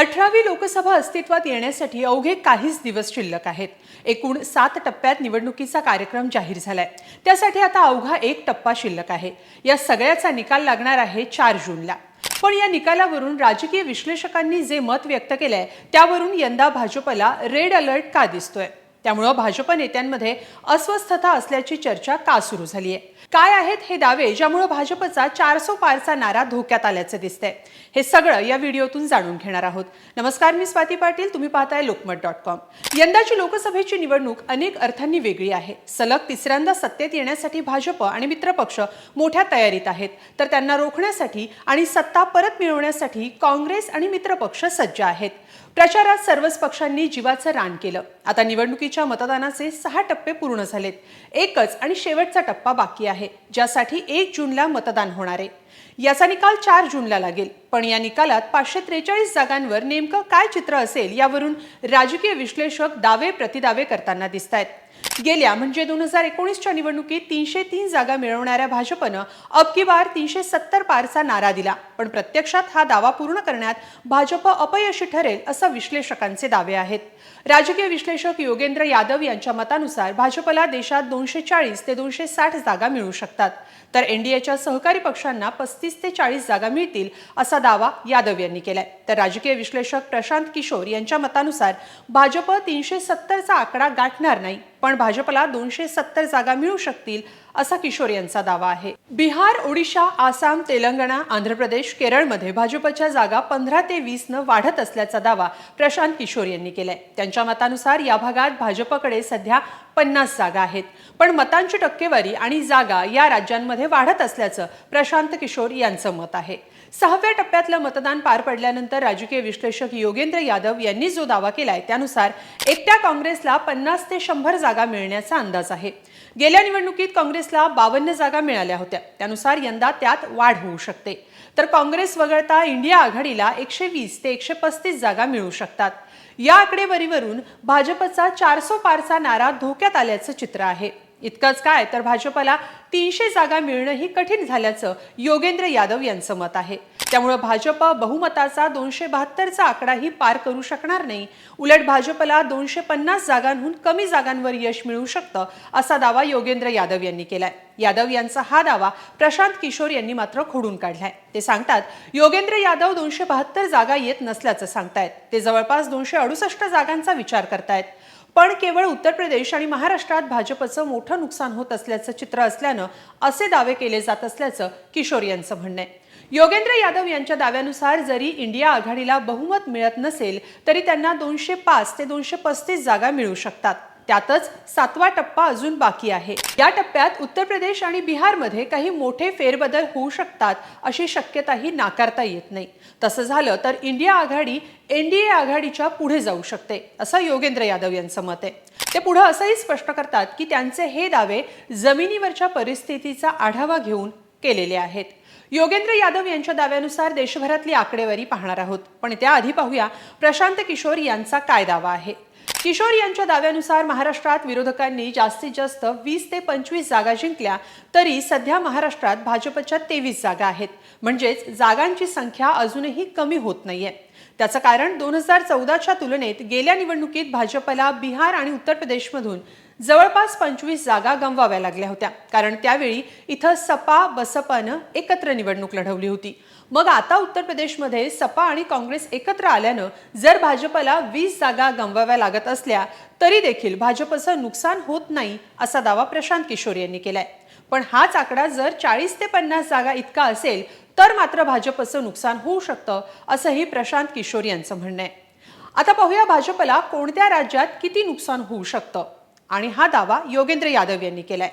अठरावी लोकसभा अस्तित्वात येण्यासाठी अवघे काहीच दिवस शिल्लक आहेत. एकूण सात टप्प्यात निवडणुकीचा कार्यक्रम जाहीर झालाय. त्यासाठी आता अवघा एक टप्पा शिल्लक आहे. या सगळ्याचा निकाल लागणार आहे चार जूनला. पण या निकालावरून राजकीय विश्लेषकांनी जे मत व्यक्त केलंय त्यावरून यंदा भाजपला रेड अलर्ट का दिसतोय? त्यामुळं भाजप नेत्यांमध्ये अस्वस्थता असल्याची चर्चा का सुरू झाली आहे काय आहेत हे दावे ज्यामुळे भाजपचा चारसो पारचा नारा धोक्यात आल्याचं दिसतंय? हे सगळं या व्हिडिओतून जाणून घेणार आहोत. नमस्कार मी स्वाती पाटील तुम्ही पाहताय लोकमत डॉट कॉम. यंदाची लोकसभेची निवडणूक अनेक अर्थांनी वेगळी आहे. सलग तिसऱ्यांदा सत्तेत येण्यासाठी भाजप आणि मित्रपक्ष मोठ्या तयारीत आहेत. तर त्यांना रोखण्यासाठी आणि सत्ता परत मिळवण्यासाठी काँग्रेस आणि मित्रपक्ष सज्ज आहेत. प्रचारात सर्वच पक्षांनी जीवाचं रान केलं. आता निवडणुकीच्या मतदानाचे सहा टप्पे पूर्ण झालेत. एकच आणि शेवटचा टप्पा बाकी आहे ज्यासाठी एक जूनला मतदान होणार आहे. याचा निकाल चार जूनला लागेल. पण या निकालात पाचशे त्रेचाळीस जागांवर नेमकं काय चित्र असेल यावरून राजकीय विश्लेषक दावे प्रतिदावे करताना दिसत आहेत गेल्या म्हणजे दोन हजार एकोणीसच्या निवडणुकीत तीनशे तीन जागा मिळवणाऱ्या भाजपनं अबकी बार तीनशे सत्तर पारचा नारा दिला. पण प्रत्यक्षात हा दावा पूर्ण करण्यात भाजप अपयशी ठरेल असं विश्लेषकांचे दावे आहेत. राजकीय विश्लेषक योगेंद्र यादव यांच्या मतानुसार भाजपला देशात दोनशे चाळीस ते दोनशे साठ जागा मिळू शकतात. तर एनडीएच्या सहकारी पक्षांना पस्तीस ते चाळीस जागा मिळतील असा दावा यादव यांनी केलाय. तर राजकीय विश्लेषक प्रशांत किशोर यांच्या मतानुसार भाजप तीनशे सत्तरचा आकडा गाठणार नाही. पण भाजपला दोनशे सत्तर जागा मिळू शकतील असा किशोर यांचा दावा आहे. बिहार ओडिशा आसाम तेलंगणा आंध्र प्रदेश केरळमध्ये भाजपच्या जागा पंधरा ते वीस न वाढत असल्याचा दावा प्रशांत किशोर यांनी केलाय. त्यांच्या मतानुसार या भागात भाजपकडे सध्या पन्नास जागा आहेत. पण मतांची टक्केवारी आणि जागा या राज्यांमध्ये वाढत असल्याचं प्रशांत किशोर यांचं मत आहे. सहाव्या टप्प्यातलं मतदान पार पडल्यानंतर राजकीय विश्लेषक योगेंद्र यादव यांनी जो दावा केलाय त्यानुसार एकट्या काँग्रेसला पन्नास ते शंभर जागा मिळण्याचा अंदाज आहे. गेल्या निवडणुकीत काँग्रेसला बावन्न जागा मिळाल्या होत्या. त्यानुसार यंदा त्यात वाढ होऊ शकते. तर काँग्रेस वगळता इंडिया आघाडीला एकशे वीस ते एकशे पस्तीस जागा मिळू शकतात. या आकडेवारीवरून भाजपचा चारसो पारचा नारा धोक्यात आल्याचं चित्र आहे. इतकंच काय तर भाजपला तीनशे जागा मिळणंही कठीण झाल्याचं योगेंद्र यादव यांचं मत आहे. त्यामुळे भाजप बहुमताचा दोनशे बहात्तरचा आकडाही पार करू शकणार नाही. उलट भाजपला दोनशे पन्नास जागांहून कमी जागांवर यश मिळू शकतं असा दावा योगेंद्र यादव यांनी केलाय. यादव यांचा हा दावा प्रशांत किशोर यांनी मात्र खोडून काढलाय. ते सांगतात योगेंद्र यादव दोनशे बहात्तर जागा येत नसल्याचं सांगतायत. ते जवळपास दोनशे अडुसष्ट जागांचा विचार करतायत. पण केवळ उत्तर प्रदेश आणि महाराष्ट्रात भाजपचं मोठं नुकसान होत असल्याचं चित्र असल्यानं असे दावे केले जात असल्याचं किशोर यांचं म्हणणं आहे. योगेंद्र यादव यांच्या दाव्यानुसार जरी इंडिया आघाडीला बहुमत मिळत नसेल तरी त्यांना दोनशे पाच ते दोनशे पस्तीस जागा मिळू शकतात. त्यातच सातवा टप्पा अजून बाकी आहे. या टप्प्यात उत्तर प्रदेश आणि बिहारमध्ये काही मोठे फेरबदल होऊ शकतात अशी शक्यताही नाकारता येत नाही. तसं झालं तर इंडिया आघाडी एनडीए आघाडीच्या पुढे जाऊ शकते असं योगेंद्र यादव यांचं मत आहे. ते पुढे असंही स्पष्ट करतात की त्यांचे हे दावे जमिनीवरच्या परिस्थितीचा आढावा घेऊन केलेले आहेत. योगेंद्र यादव यांच्या दाव्यानुसार देशभरातली आकडेवारी पाहणार आहोत. पण त्याआधी पाहूया प्रशांत किशोर यांचा काय दावा आहे. किशोर यांच्या दाव्यानुसार महाराष्ट्रात विरोधकांनी जास्तीत जास्त वीस ते पंचवीस जागा जिंकल्या तरी सध्या महाराष्ट्रात भाजपच्या तेवीस जागा आहेत. म्हणजेच जागांची संख्या अजूनही कमी होत नाहीये. त्याचं कारण दोन हजार चौदाच्या तुलनेत गेल्या निवडणुकीत भाजपला बिहार आणि उत्तर प्रदेशमधून जवळपास पंचवीस जागा गमवाव्या लागल्या होत्या. कारण त्यावेळी इथं सपा बसपानं एकत्र निवडणूक लढवली होती. मग आता उत्तर प्रदेशमध्ये सपा आणि काँग्रेस एकत्र आल्यानं जर भाजपला वीस जागा गमवाव्या लागत असल्या तरी देखील भाजपचं नुकसान होत नाही असा दावा प्रशांत किशोर यांनी केलाय. पण हाच आकडा जर चाळीस ते पन्नास जागा इतका असेल तर मात्र भाजपचं नुकसान होऊ शकतं असंही प्रशांत किशोर यांचं म्हणणं आहे. आता पाहूया भाजपला कोणत्या राज्यात किती नुकसान होऊ शकतं. आणि हा दावा योगेंद्र यादव यांनी केलाय.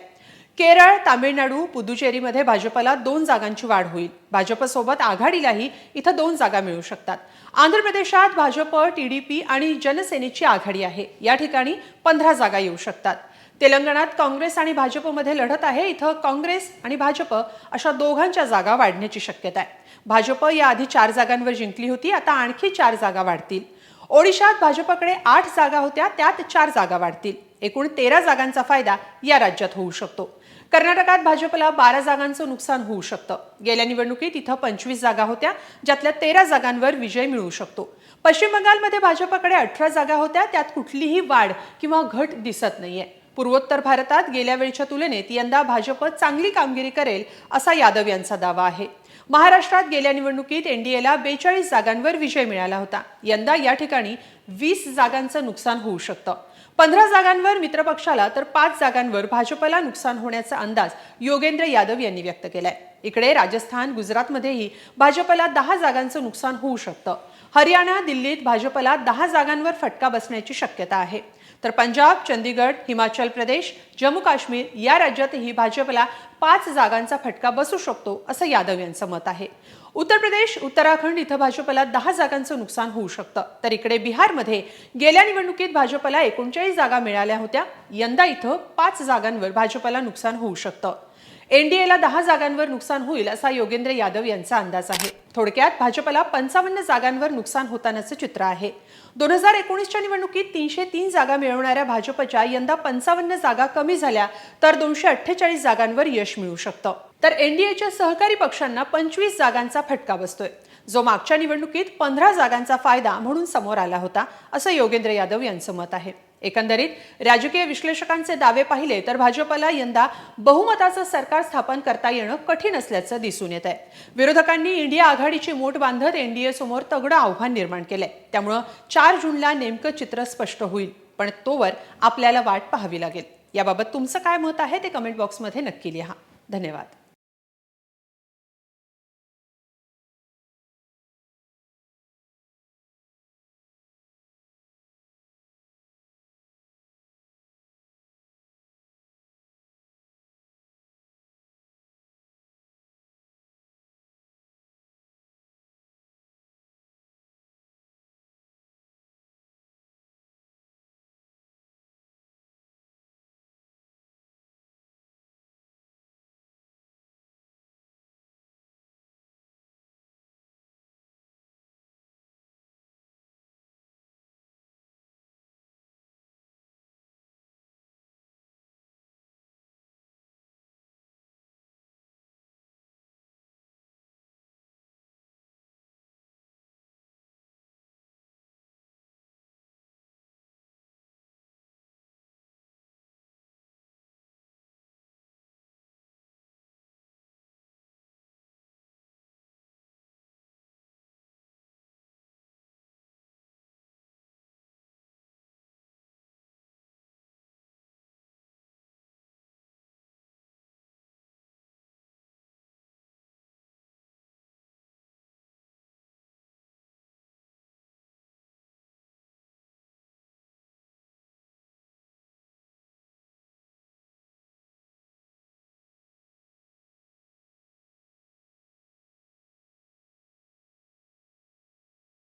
केरळ तामिळनाडू पुदुचेरीमध्ये भाजपला दोन जागांची वाढ होईल. भाजपसोबत आघाडीलाही इथं दोन जागा मिळू शकतात. आंध्र प्रदेशात भाजप टीडीपी आणि जनसेनेची आघाडी आहे. या ठिकाणी पंधरा जागा येऊ शकतात. तेलंगणात काँग्रेस आणि भाजपमध्ये लढत आहे. इथं काँग्रेस आणि भाजप अशा दोघांच्या जागा वाढण्याची शक्यता आहे. भाजप याआधी चार जागांवर जिंकली होती. आता आणखी चार जागा वाढतील. ओडिशात भाजपकडे आठ जागा होत्या त्यात चार जागा वाढतील. एकूण तेरा जागांचा फायदा या राज्यात होऊ शकतो. कर्नाटकात भाजपला बारा जागांचं नुकसान होऊ शकतं. गेल्या निवडणुकीत इथं पंचवीस जागा होत्या ज्यातल्या तेरा जागांवर विजय मिळू शकतो. पश्चिम बंगालमध्ये भाजपकडे अठरा जागा होत्या त्यात कुठलीही वाढ किंवा घट दिसत नाहीये. पूर्वोत्तर भारतात गेल्या वेळच्या तुलनेत यंदा भाजप चांगली कामगिरी करेल असा यादव यांचा दावा आहे. महाराष्ट्रात गेल्या निवडणुकीत एनडीएला बेचाळीस जागांवर विजय मिळाला होता. यंदा या ठिकाणी वीस जागांचं नुकसान होऊ शकतं. पंधरा जागांवर मित्रपक्षाला तर पाच जागांवर भाजपला नुकसान होण्याचा अंदाज योगेंद्र यादव यांनी व्यक्त केलाय. इकडे राजस्थान गुजरातमध्येही भाजपला दहा जागांचं नुकसान होऊ शकतं. हरियाणा दिल्लीत भाजपला दहा जागांवर फटका बसण्याची शक्यता आहे. तर पंजाब चंदीगड हिमाचल प्रदेश जम्मू काश्मीर या राज्यातही भाजपला पाच जागांचा फटका बसू शकतो असं यादव यांचं मत आहे. उत्तर प्रदेश उत्तराखंड इथं भाजपला दहा जागांचं नुकसान होऊ शकतं. तर इकडे बिहारमध्ये गेल्या निवडणुकीत भाजपला एकोणचाळीस जागा मिळाल्या होत्या. यंदा इथं पाच जागांवर भाजपला नुकसान होऊ शकतं. एनडीएला दहा जागांवर नुकसान होईल असा योगेंद्र यादव यांचा अंदाज आहे. थोडक्यात भाजपला पंचावन्न जागांवर नुकसान होतानाचं चित्र आहे. दोन हजार एकोणीसच्या निवडणुकीत तीनशे तीन जागा मिळवणाऱ्या भाजपच्या यंदा पंचावन्न जागा कमी झाल्या तर दोनशे अठ्ठेचाळीस जागांवर यश मिळू शकतं. तर एनडीएच्या सहकारी पक्षांना पंचवीस जागांचा फटका बसतोय. जो मागच्या निवडणुकीत पंधरा जागांचा फायदा म्हणून समोर आला होता असं योगेंद्र यादव यांचं मत आहे. एकंदरीत राजकीय विश्लेषकांचे दावे पाहिले तर भाजपला यंदा बहुमताचं सरकार स्थापन करता येणं कठीण असल्याचं दिसून येत आहे विरोधकांनी इंडिया आघाडीची मोठ बांधत एनडीए समोर तगडं आव्हान निर्माण केलंय. त्यामुळं चार जूनला नेमकं चित्र स्पष्ट होईल पण तोवर आपल्याला वाट पाहावी लागेल. याबाबत तुमचं काय मत आहे ते कमेंट बॉक्समध्ये नक्की लिहा. धन्यवाद.